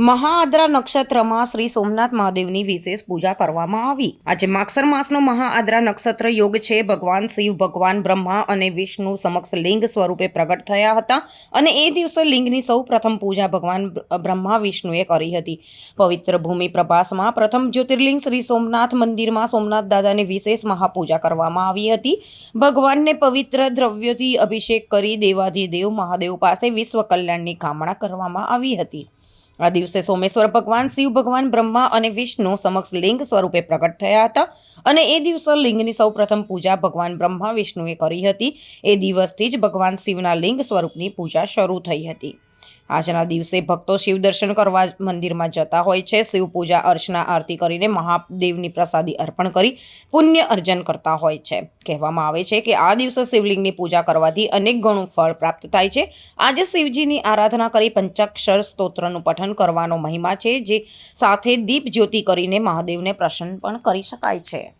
મહાઆદ્રા નક્ષત્રમાં શ્રી સોમનાથ મહાદેવની વિશેષ પૂજા કરવામાં આવી. આજે માક્ષર માસનો મહાઆદ્રા નક્ષત્ર યોગ છે. ભગવાન શિવ, ભગવાન બ્રહ્મા અને વિષ્ણુ સમક્ષ લિંગ સ્વરૂપે પ્રગટ થયા હતા અને એ દિવસે લિંગની સૌ પ્રથમ પૂજા ભગવાન બ્રહ્મા વિષ્ણુએ કરી હતી. પવિત્ર ભૂમિ પ્રભાસમાં પ્રથમ જ્યોતિર્લિંગ શ્રી સોમનાથ મંદિરમાં સોમનાથ દાદાની વિશેષ મહાપૂજા કરવામાં આવી હતી. ભગવાનને પવિત્ર દ્રવ્યોથી અભિષેક કરી દેવાધિદેવ મહાદેવ પાસે વિશ્વ કલ્યાણની કામના કરવામાં આવી હતી. આ દિવસે સોમેશ્વર ભગવાન, શિવ ભગવાન, બ્રહ્મા અને વિષ્ણુ સમક્ષ લિંગ સ્વરૂપે પ્રગટ થયા હતા. અને એ દિવસે લિંગની સૌપ્રથમ પૂજા ભગવાન બ્રહ્મા, વિષ્ણુએ કરી હતી. એ દિવસથી જ ભગવાન શિવના લિંગ સ્વરૂપની પૂજા શરૂ થઈ હતી. આજના દિવસે ભક્તો શિવ દર્શન કરવા મંદિરમાં જતા હોય છે. શિવ પૂજા, અર્ચના, આરતી કરીને મહાદેવની પ્રસાદી અર્પણ કરી પુણ્ય અર્જન કરતા હોય છે. કહેવામાં આવે છે કે આ દિવસે શિવલિંગની પૂજા કરવાથી અનેક ગણું ફળ પ્રાપ્ત થાય છે. આજે શિવજીની આરાધના કરી પંચાક્ષર સ્તોત્રનું પઠન કરવાનો મહિમા છે, જે સાથે દીપ જ્યોતિ કરીને મહાદેવને પ્રસન્ન પણ કરી શકાય છે.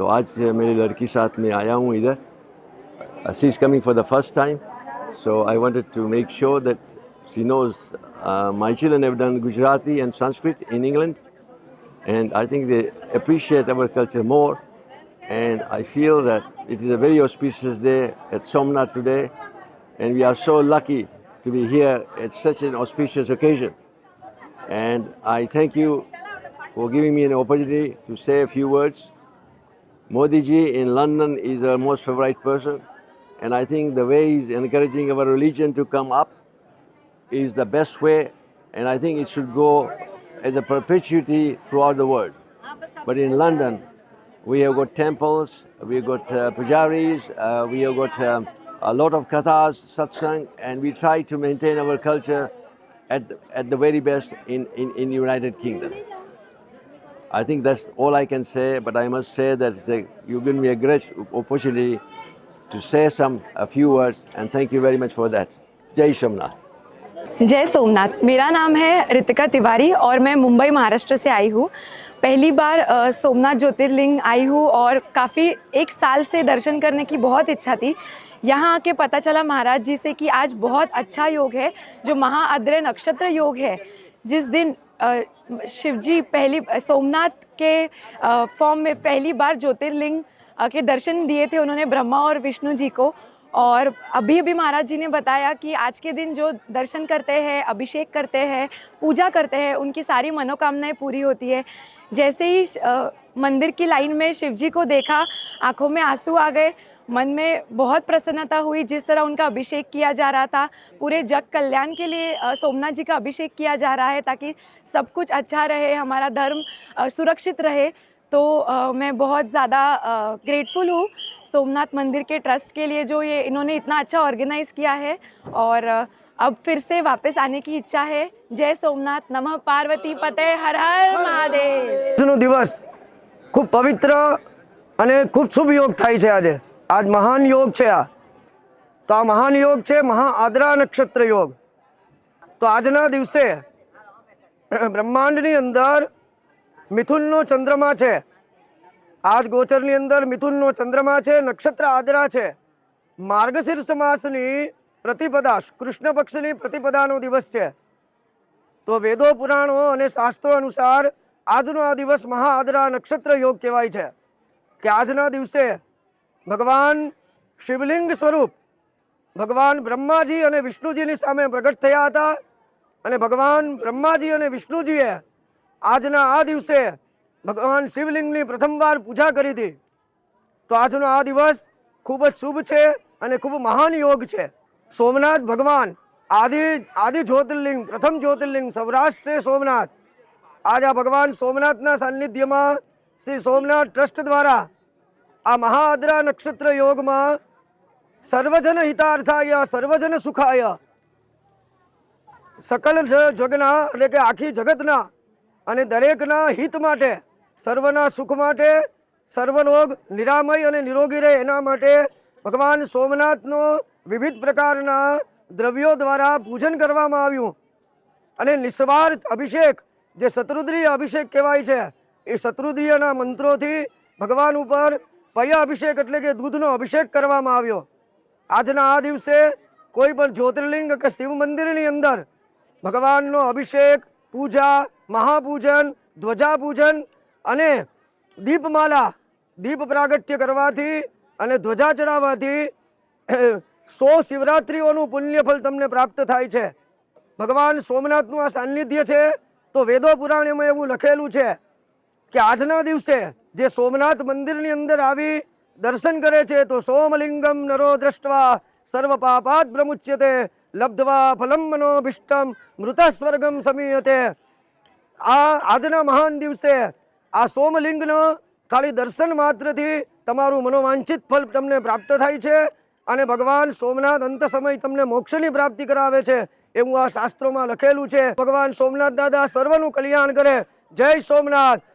तो आज मेरी लड़की साथ में आया हूँ इधर she is coming for the first time so I wanted to make sure that she knows uh, my children have done Gujarati and Sanskrit in England and I think they appreciate our culture more. And I feel that it is a very auspicious day at Somnath today, and we are so lucky to be here at such an auspicious occasion. And I thank you for giving me an opportunity to say a few words. Modi ji in London is our most favorite person, and I think the way he's encouraging our religion to come up is the best way, and I think it should go as a perpetuity throughout the world. But in London, we have got temples, we have got uh, pujaris, uh, we have got um, a lot of kathas, satsang, and we try to maintain our culture at, at the very best in, in, in United Kingdom. I think that's all I can say, but I must say that a, you've given me a great opportunity to say some a few words, and thank you very much for that. Jai Shamnath. जय सोमनाथ मेरा नाम है रितिका तिवारी और मैं मुंबई महाराष्ट्र से आई हूँ पहली बार सोमनाथ ज्योतिर्लिंग आई हूँ और काफ़ी एक साल से दर्शन करने की बहुत इच्छा थी यहाँ आके पता चला महाराज जी से कि आज बहुत अच्छा योग है जो महाअद्रय नक्षत्र योग है जिस दिन अ, शिव जी पहली सोमनाथ के फॉर्म में पहली बार ज्योतिर्लिंग के दर्शन दिए थे उन्होंने ब्रह्मा और विष्णु जी को। और अभी अभी महाराज जी ने बताया कि आज के दिन जो दर्शन करते हैं अभिषेक करते हैं पूजा करते हैं उनकी सारी मनोकामनाएँ पूरी होती है। जैसे ही मंदिर की लाइन में शिव जी को देखा आँखों में आँसू आ गए मन में बहुत प्रसन्नता हुई जिस तरह उनका अभिषेक किया जा रहा था पूरे जग कल्याण के लिए अ, सोमनाथ जी का अभिषेक किया जा रहा है ताकि सब कुछ अच्छा रहे हमारा धर्म अ, सुरक्षित रहे तो अ, मैं बहुत ज़्यादा ग्रेटफुल हूँ सोमनाथ मंदिर के ट्रस्ट के लिए जो ये इन्होंने इतना अच्छा ऑर्गेनाइज किया है और अ, अब फिर से वापस आने की इच्छा है जय सोमनाथ नमः पार्वती पते हर हर महादेव નો દિવસ ખૂબ પવિત્ર અને ખૂબ શુભ યોગ થાય છે આજે આજ મહાન યોગ છે આ. તો આ મહાન યોગ છે મહાઆદ્રા નક્ષત્ર યોગ. તો આજના દિવસે બ્રહ્માંડની અંદર મિથુનનો ચંદ્રમા છે. આજ ગોચરની અંદર મિથુનનો ચંદ્રમા છે, નક્ષત્ર આદરા છે. માર્ગશીર્ષ માસની પ્રતિપદા, કૃષ્ણ પક્ષની પ્રતિપદાનો દિવસ છે. તો વેદો, પુરાણો અને શાસ્ત્રો અનુસાર આજનો આ દિવસ મહાઆદરા નક્ષત્ર યોગ કહેવાય છે. કે આજના દિવસે ભગવાન શિવલિંગ સ્વરૂપ, ભગવાન બ્રહ્માજી અને વિષ્ણુજીની સામે પ્રગટ થયા હતા અને ભગવાન બ્રહ્માજી અને વિષ્ણુજીએ આજના આ દિવસે ભગવાન શિવલિંગની પ્રથમવાર પૂજા કરી હતી. તો આજનો આ દિવસ ખૂબ જ શુભ છે અને ખૂબ મહાન યોગ છે. સોમનાથ ભગવાન આદિ આદિ જ્યોતિર્લિંગ, પ્રથમ જ્યોતિર્લિંગ સૌરાષ્ટ્ર સોમનાથ. આજ આ ભગવાન સોમનાથના સાનિધ્યમાં શ્રી સોમનાથ ટ્રસ્ટ દ્વારા આ મહાઅદ્રા નક્ષત્ર યોગમાં સર્વજન હિતાર્થાય, સર્વજન સુખાય. સકલ જગના, એટલે કે આખી જગતના અને દરેકના હિત માટે, સર્વના સુખ માટે સર્વરોગ નિરામય અને નિરોગી રહે એના માટે ભગવાન સોમનાથનો વિવિધ પ્રકારના દ્રવ્યો દ્વારા પૂજન કરવામાં આવ્યું. અને નિસ્વાર્થ અભિષેક, જે શત્રુદ્રીય અભિષેક કહેવાય છે, એ શત્રુદ્રીયના મંત્રોથી ભગવાન ઉપર પયા અભિષેક એટલે કે દૂધનો અભિષેક કરવામાં આવ્યો. આજના આ દિવસે કોઈ પણ જ્યોતિર્લિંગ કે શિવ મંદિરની અંદર ભગવાનનો અભિષેક, પૂજા, મહાપૂજન, ધ્વજાપૂજન અને દીપમાલા, દીપ પ્રાગટ્ય કરવાથી અને ધ્વજા ચડાવવાથી સો શિવરાત્રિઓનું પુણ્યફળ તમને પ્રાપ્ત થાય છે. ભગવાન સોમનાથનું આ સાનિધ્ય છે. તો વેદો પુરાણમાં એવું લખેલું છે કે આજના દિવસે જે સોમનાથ મંદિરની અંદર આવી દર્શન કરે છે, તો સોમલિંગમ નરો દ્રષ્ટવા, સર્વ પાપાત પ્રમુચ્યતે, લબ્ધવા ફલમ મનોભિષ્ટમ મૃત સ્વર્ગમ સમીયતે. આ આજના મહાન દિવસે આ સોમલિંગનો ખાલી દર્શન માત્રથી તમારું મનોવાંછિત ફલ તમને પ્રાપ્ત થાય છે અને ભગવાન સોમનાથ અંત સમય તમને મોક્ષની પ્રાપ્તિ કરાવે છે એવું આ શાસ્ત્રોમાં લખેલું છે. ભગવાન સોમનાથ દાદા સર્વનું કલ્યાણ કરે. જય સોમનાથ.